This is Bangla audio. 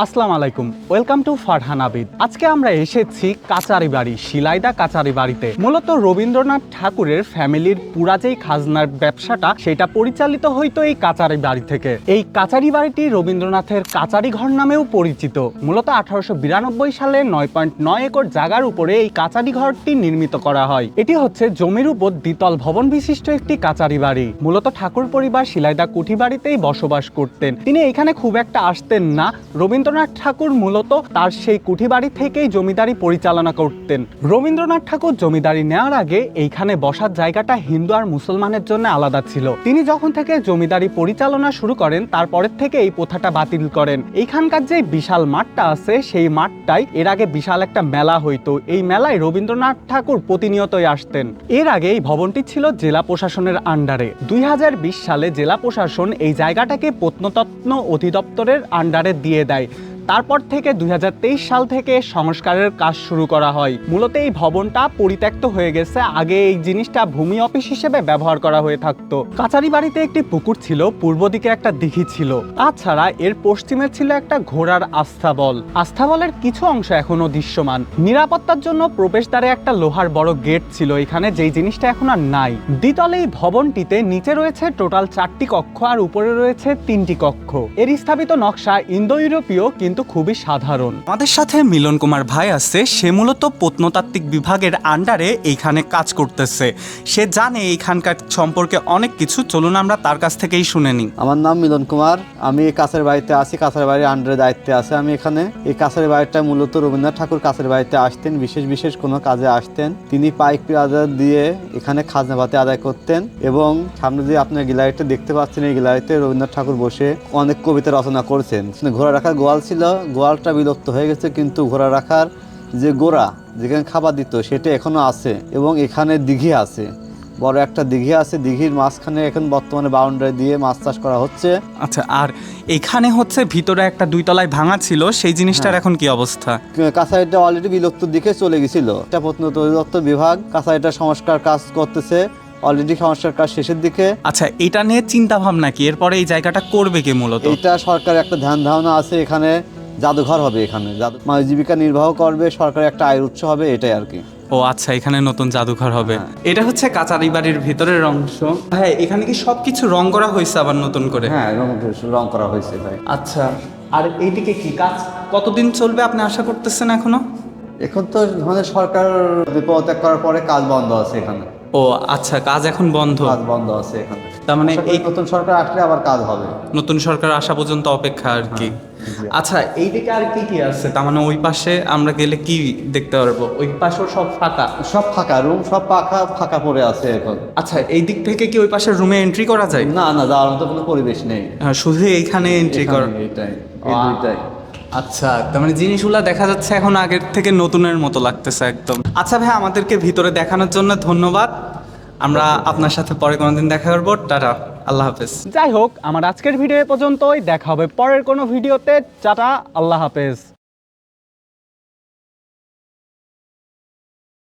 আসসালামু আলাইকুম। Welcome to Farhan Abid. আজকে আমরা এসেছি কাচারি বাড়ি, শিলাইদা কাচারি বাড়িতে। মূলত রবীন্দ্রনাথ ঠাকুরের ফ্যামিলির পুরা যেই খাজনার ব্যবসাটা, সেটা পরিচালিত হইতো এই কাচারি বাড়ি থেকে। এই কাচারি বাড়িটি রবীন্দ্রনাথের কাচারি ঘর নামেও পরিচিত। মূলত আঠারোশো বিরানব্বই সালে নয় পয়েন্ট নয় একর জায়গার উপরে এই কাচারি ঘরটি নির্মিত করা হয়। এটি হচ্ছে জমির উপর দ্বিতল ভবন বিশিষ্ট একটি কাচারি বাড়ি। মূলত ঠাকুর পরিবার শিলাইদা কুঠি বাড়িতেই বসবাস করতেন। তিনি এখানে খুব একটা আসতেন না। রবীন্দ্রনাথ ঠাকুর মূলত তার সেই কুঠি বাড়ি থেকেই জমিদারি পরিচালনা করতেন। রবীন্দ্রনাথ ঠাকুর জমিদারি নেওয়ার আগে এইখানে বসার জায়গাটা হিন্দু আর মুসলমানের জন্য আলাদা ছিল। তিনি যখন থেকে জমিদারি পরিচালনা শুরু করেন, তারপরের থেকে এই প্রথাটা বাতিল করেন। এইখানকার যে বিশাল মাঠটা আছে, সেই মাঠটাই এর আগে বিশাল একটা মেলা হইতো। এই মেলায় রবীন্দ্রনাথ ঠাকুর প্রতিনিয়তই আসতেন। এর আগে এই ভবনটি ছিল জেলা প্রশাসনের আন্ডারে। দুই হাজার বিশ সালে জেলা প্রশাসন এই জায়গাটাকে প্রত্নতত্ত্ব অধিদপ্তরের আন্ডারে দিয়ে দেয়। তারপর থেকে দুই হাজার তেইশ সাল থেকে সংস্কারের কাজ শুরু করা হয়। মূলত এই ভবনটা পরিত্যক্ত হয়ে গেছে, আগে এই জিনিসটা ভূমি অফিস হিসেবে ব্যবহার করা হয়ে থাকতো। কাচারি বাড়িতে একটি পুকুর ছিল, পূর্ব দিকে একটা দিঘি ছিল। তাছাড়া এর পশ্চিমে ছিল একটা ঘোড়ার আস্থাবল আস্থাবলের কিছু অংশ এখনও দৃশ্যমান। নিরাপত্তার জন্য প্রবেশদ্বারে একটা লোহার বড় গেট ছিল এখানে, যেই জিনিসটা এখন আর নাই। দ্বিতলে এই ভবনটিতে নিচে রয়েছে টোটাল চারটি কক্ষ আর উপরে রয়েছে তিনটি কক্ষ। এর স্থাপিত নকশা ইন্দো ইউরোপীয় কিন্তু খুবই সাধারণ। আমাদের সাথে মিলন কুমার ভাই আছে সে মূলত প্রত্নতাত্ত্বিক বিভাগের আন্ডারে এইখানে কাজ করতেছে। সে জানে এইখানকার সম্পর্কে অনেক কিছু চলুন আমরা তার কাছ থেকেই শুনে নিই। আমার নাম মিলন কুমার আমি কাছের বাড়িতে আছি কাছের বাড়ির আন্ডারে দায়িত্বে আছে আমি এখানে। এই কাছের বাড়িটা মূলত রবীন্দ্রনাথ ঠাকুর কাছের বাড়িতে আসতেন বিশেষ বিশেষ কোনো কাজে আসতেন। তিনি পাইক আদায় দিয়ে এখানে খাজনা ভাতে আদায় করতেন এবং সামনে যে আপনার গ্যালারিটা দেখতে পাচ্ছেন এই গ্যালারিতে রবীন্দ্রনাথ ঠাকুর বসে অনেক কবিতা রচনা করছেন। ঘোড়া রাখার গোয়াল ছিল গোয়ালটা বিলুপ্ত হয়ে গেছে কিন্তু ঘোড়া রাখার যে গোড়া যেখানে খাবার দিত সেটা এখনও আছে এবং এখানে দিঘি আছে। বড় একটা দিঘি আছে দিঘির মাঝখানে এখন বর্তমানে বাউন্ডারি দিয়ে মাছ চাষ করা হচ্ছে। আচ্ছা আর এখানে হচ্ছে ভিতরে একটা দুই তলায় ভাঙা ছিল সেই জিনিসটার এখন কি অবস্থা? কাছারিটা অলরেডি বিলুপ্ত দিকে চলে গেছিল। এটা প্রত্নতত্ত্ব বিভাগ কাছারিটা সংস্কার কাজ করতেছে। অলরেডি সংস্কার কাজ শেষের দিকে। আচ্ছা এটা নিয়ে চিন্তা ভাবনা কি? এরপরে এই জায়গাটা করবে কে মূলত? এটা সরকার একটা ধ্যান ধারণা আছে এখানে জাদুঘর হবে এখানে। জাদু মানে জীবিকা নির্বাহ করবে সরকার একটা আয়ের উৎস হবে এটাই আর কি। ও আচ্ছা এখানে নতুন জাদুঘর হবে। হ্যাঁ। এটা হচ্ছে কাচারি বাড়ির ভিতরের অংশ। হ্যাঁ এখানে কি সবকিছু রং করা হয়েছে আবার নতুন করে? হ্যাঁ রং রং করা হয়েছে ভাই। আচ্ছা আর এইদিকে কি কাজ কতদিন চলবে আপনি আশা করতেছেন এখনও? এখন তো আমাদের সরকার পদত্যাগ করার পরে কাজ বন্ধ আছে এখানে। ও আচ্ছা কাজ এখন বন্ধ। কাজ বন্ধ আছে এখানে। তার মানে এই নতুন সরকার আসলে আবার কাজ হবে। নতুন সরকার আসা পর্যন্ত অপেক্ষা আর কি। জি। আচ্ছা এইদিকে আর কি কি আছে? তার মানে ওই পাশে আমরা গেলে কি দেখতে পারব? ওই পাশেও সব ফাঁকা? সব ফাঁকা রুম সব ফাঁকা ফাঁকা পড়ে আছে এখন। আচ্ছা এই দিক থেকে কি ওই পাশের রুমে এন্ট্রি করা যায়? না না যাওয়ার মতো কোনো পরিবেশ নেই। হ্যাঁ, শুধু এইখানে এন্ট্রি করা। এটাই এই দুইটাই। আচ্ছা তার মানে জিনিসগুলো দেখা যাচ্ছে এখন আগের থেকে নতুনের মতো লাগতেছে একদম। আচ্ছা ভাই আমাদেরকে ভিতরে দেখানোর জন্য ধন্যবাদ। আমরা আপনার সাথে পরে কোনোদিন দেখা করব। টাটা, আল্লাহ হাফেজ। যাই হোক, আমার আজকের ভিডিও পর্যন্তই। দেখা হবে পরের কোনো ভিডিওতে। টাটা, আল্লাহ হাফেজ।